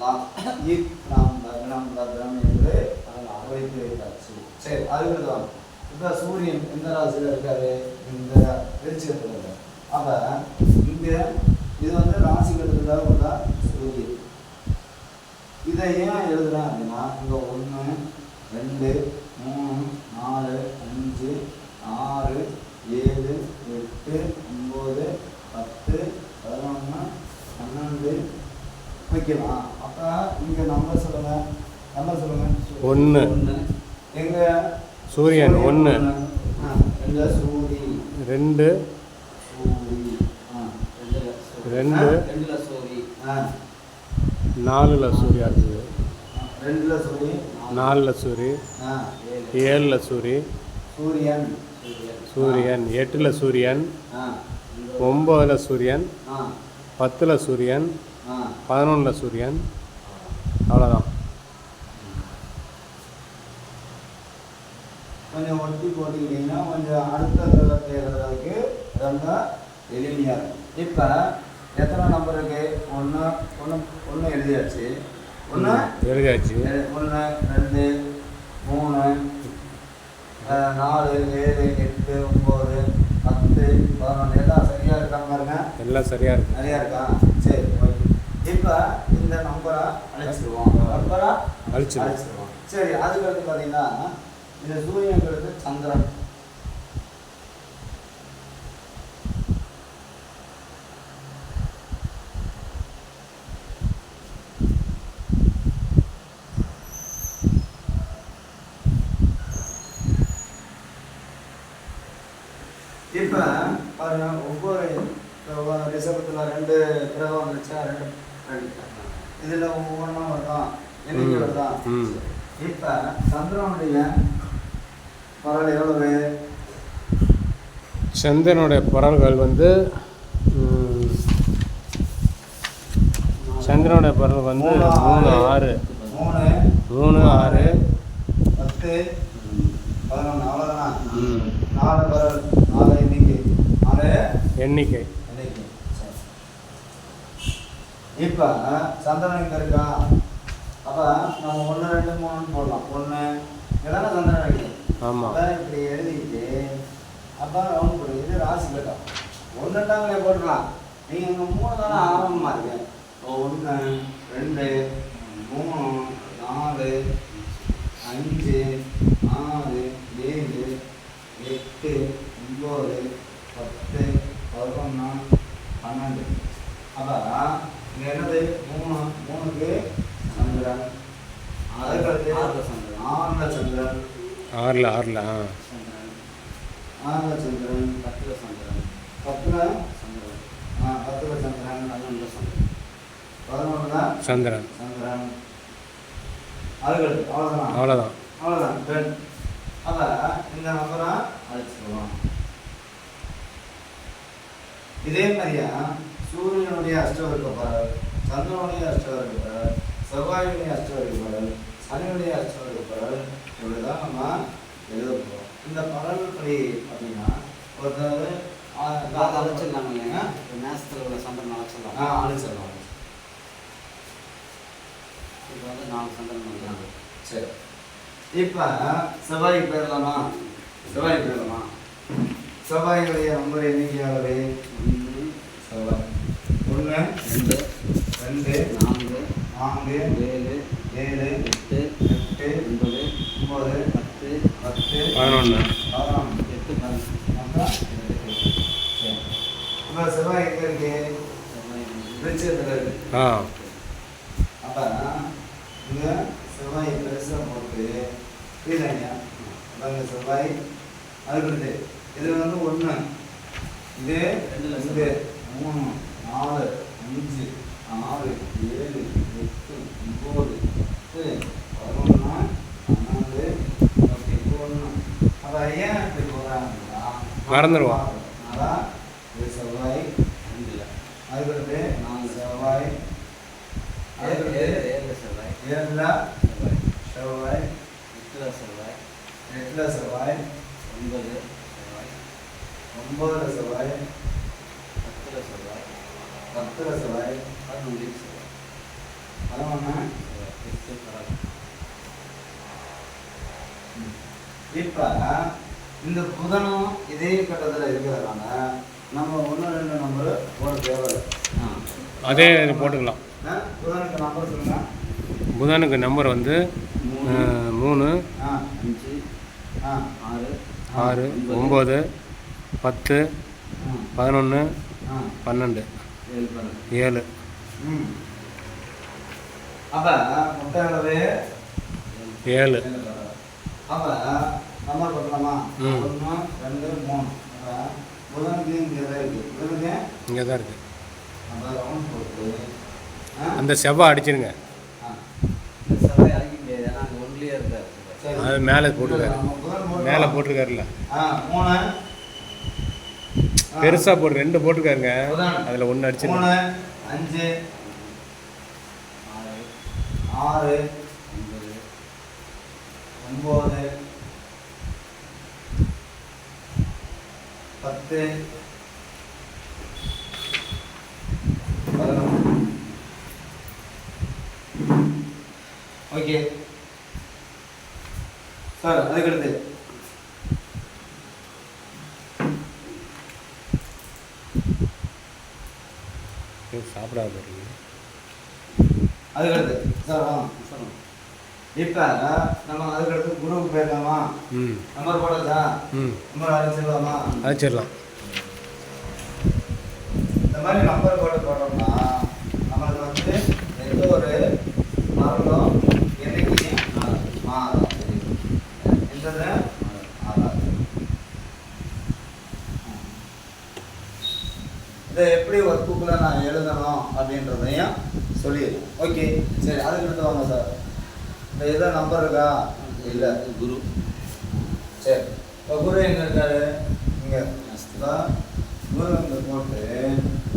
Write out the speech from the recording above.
நாம் ஈத் நாம் லக்னம் லக்னம் என்று வைத்து வைத்தாச்சு. சரி அதுக்குதான் இப்போ சூரியன் எந்த ராசியில் இருக்காரு? இந்த வெளிச்சத்தில் இருக்காரு அப்போ இங்கே இது வந்து ராசி உள்ள சூரியன். இதை ஏன் எழுதுறேன் அப்படின்னா இங்கே ஒன்று ரெண்டு மூணு நாலு அஞ்சு ஆறு ஏழு எட்டு ஒம்பது பத்து பதினொன்று பன்னெண்டு வைக்கலாம். அப்போ இங்கே நம்பர் சொல்லுங்க நம்பர் சொல்லுங்க. ஒன்று. ஒன்று எங்க? சூரியன் ஒன்று சூரி ரெண்டு சூரி சூரி. ரெண்டு ரெண்டுல சூரி நாலில் சூர்யா இருக்குது ரெண்டுல சூரி நாலில் சூரி ஏழில் சூரி சூரியன். சூரியன். எட்டில் சூரியன். ஒம்போதில் சூரியன். பத்தில் சூரியன். பதினொன்றில் சூரியன். அவ்வளோதான் கொஞ்சம் ஒட்டி போட்டுக்கிட்டீங்கன்னா கொஞ்சம் அடுத்த எழுதுறதுக்கு ரொம்ப எளிமையாக இருக்கும். இப்போ எத்தனை நம்பர் இருக்கு? ஒன்று ஒன்று ஒன்று எழுதியாச்சு. ஒன்று எழுதியாச்சு. ஒன்று ரெண்டு மூணு நாலு ஏழு எட்டு ஒம்பது பத்து பதினொன்று எல்லாம் சரியாக இருக்கா பாருங்க? எல்லாம் சரியாக இருக்கு. நிறையா இருக்கா? சரி ஓகே. இப்போ இந்த நம்பரை அழைச்சிருவோம். நம்பரை அழிச்சிடும் அழைச்சிருவோம். சரி அதுக்கடுத்து பார்த்தீங்கன்னா இந்த சூரியனுக்கு சந்திரன் இப்போ பாருங்க ஒவ்வொரு ரிசபத்தில் ரெண்டு கிரகம் வந்துச்சா ரெண்டு ரெண்டு இதில் ஒவ்வொன்றும் வருதான் எண்ணிக்கை. வருதான். இப்போ சந்திரனுடைய பரவல் எவ்வளவு? சந்திரனுடைய பரல்கள் வந்து சந்திரனுடைய பரல் வந்து மூணு ஆறு. மூணு மூணு ஆறு. பத்து பதினொன்று அவ்வளோதானா. நாலு பரவல் நாலு எண்ணிக்கை. நாலு. எண்ணிக்கை எண்ணிக்கை சரி. இப்போ சந்திரன் இங்கே இருக்கா? அப்போ நம்ம ஒன்று ரெண்டு மூணுன்னு போடலாம். ஒன்று இதானே சந்திரன் இருக்குது ஆமாம் அப்போ இப்படி எழுதிட்டு அப்போ ரவுண்ட் போடு. இது ராசி கட்டம் ஒன்றுட்டாங்களே போட்டுக்கலாம் நீங்கள் இங்கே மூணு தானே ஆரம்பமாக இருக்கு. ஒன்று ரெண்டு மூணு நாலு அஞ்சு ஆறு ஏழு எட்டு ஒம்பது பத்து பதினொன்று பன்னெண்டு. அப்போ இங்கே என்னது? மூணு. மூணுக்கு சந்திரன் அதுக்கடுத்து ஆறுல சந்திரன். ஆறுல சந்திரன். ஆறில் ஆறில் ஆ. சந்திரன். ஆறுல சந்திரன். பத்துல சந்திரன். பத்துல சந்திரன். ஆ, பத்துல சந்திரன். பன்னெண்டுல சந்திரன். பதினொன்றுல சந்திரன். சந்திரன். அதுக்கடுத்து அவ்வளோதான் அவ்வளோதான் அவ்வளோதான் டென் அப்போ இந்த நம்பரை அழைச்சிடுவோம் இதே மாதிரியா? சூரியனுடைய அஷ்டவர்க்க பரல் சந்திரனுடைய அஷ்டவர்க்க பரல் செவ்வாயுடைய அஷ்டவர்க்க பரல் சனியுடைய அஷ்டவர்க்க பரல் இப்படி தான் நம்ம எழுத போகிறோம் இந்த பரல் படி அப்படின்னா ஒருத்தர் அதை அழைச்சிடலாம் இல்லைங்க நேசத்தில் உள்ள சந்திரன் ஆ அழைச்சிடலாம் அழைச்சிடலாம் இப்போ வந்து நாலு சந்திரன் வந்துருக்காங்க சரி. இப்போ செவ்வாய் போயிடலாமா செவ்வாய் போயிடலாமா செவ்வாயுடைய நம்பர் எண்ணிக்கையாவது செவ்வாய். ஒன்று ரெண்டு ரெண்டு நான்கு நான்கு ஏழு ஏழு எட்டு எட்டு ஒன்பது ஒம்பது பத்து பத்து பதினொன்று. பதினொன்று. எட்டு பதினொன்று. செவ்வாய் எங்கே இருக்கு? வெளிச்சத்தில் இருக்கு. ஆ. அப்போ இங்கே செவ்வாய் பெருசாக போட்டு புரியுதாங்க அதாங்க செவ்வாய். அதுக்கடுத்து இது வந்து ஒன்று இது ரெண்டு மூணு. நாலு அஞ்சு ஆறு ஏழு எட்டு ஒம்பது பத்து பதினொன்று பன்னெண்டு ஓகே ஒன்று அப்போ ஏன் இப்படி போகிறாங்கன்னா மறந்துடுவான். அதான் இது செவ்வாய் அதுக்கடுத்து நாலு செவ்வாய். ஏழு செவ்வாய். ஏழில் செவ்வாய். செவ்வாய். எட்டுல செவ்வாய். எட்டில் செவ்வாய். ஒன்பது செவ்வாய். ஒம்பதுல செவ்வாய். பத்துல செவ்வாய் பத்தில் செவ்வாய் பதினொன்று இப்போ இந்த புதனும் இதே கட்டத்தில் இருக்கிறதுனால நம்ம ஒன்று ரெண்டு நம்பர் போட ஆ அதே இது போட்டுக்கலாம். புதனுக்கு நம்பர் சொல்லுங்க. புதனுக்கு நம்பர் வந்து மூணு அஞ்சு ஆறு ஆறு ஒம்பது பத்து பதினொன்று பன்னெண்டு. ஏழு. அப்போ மொத்த அளவு ஏழு. அப்போ நம்பர் போட்டலாமா ம். ஒன்று ரெண்டு மூணு. அப்போ புதனுக்கு இங்கே தான் இருக்குது புதனுக்கு இங்கே தான் இருக்குது நம்ம ரவுண்ட் போட்டு ஆ? அந்த செவ்வாய் அடிச்சிருங்க. செவ்வாய் முடியாது ஏன்னா அங்கே ஒன்றிலே இருக்கார். அது மேலே போட்டிருக்காரு. நம்ம. மேலே போட்டிருக்காருல்ல. மூணு. ஆ, பெருசாக போட்டு ரெண்டு போட்டிருக்காருங்க. அதில் ஒன்று அடிச்சிருங்க மூணு அஞ்சு ஆறு ஒன்பது பத்து ஓகே. சார் அதுக்கடுத்து. சாப்பிடாத இருக்கு அதுக்கடுத்து சார் இப்போ நம்ம அதுக்கடுத்து குருவுக்கு போயிருக்காமா ம். நம்பர் போடாதா ம். நம்பர் அழைச்சிடலாமா? அடிச்சிடலாம் இந்த மாதிரி நம்பர் போட்டு போட்டோம்னா அப்படின்றதையும் சொல்லிடுவோம் ஓகே சரி அதுக்கு எடுத்து வாங்க சார் இந்த இதில் நம்பர் இருக்கா? இல்லை. குரு. சரி. இப்போ குரு எங்கே இருக்காரு? இங்கே. குரு அங்கே போட்டு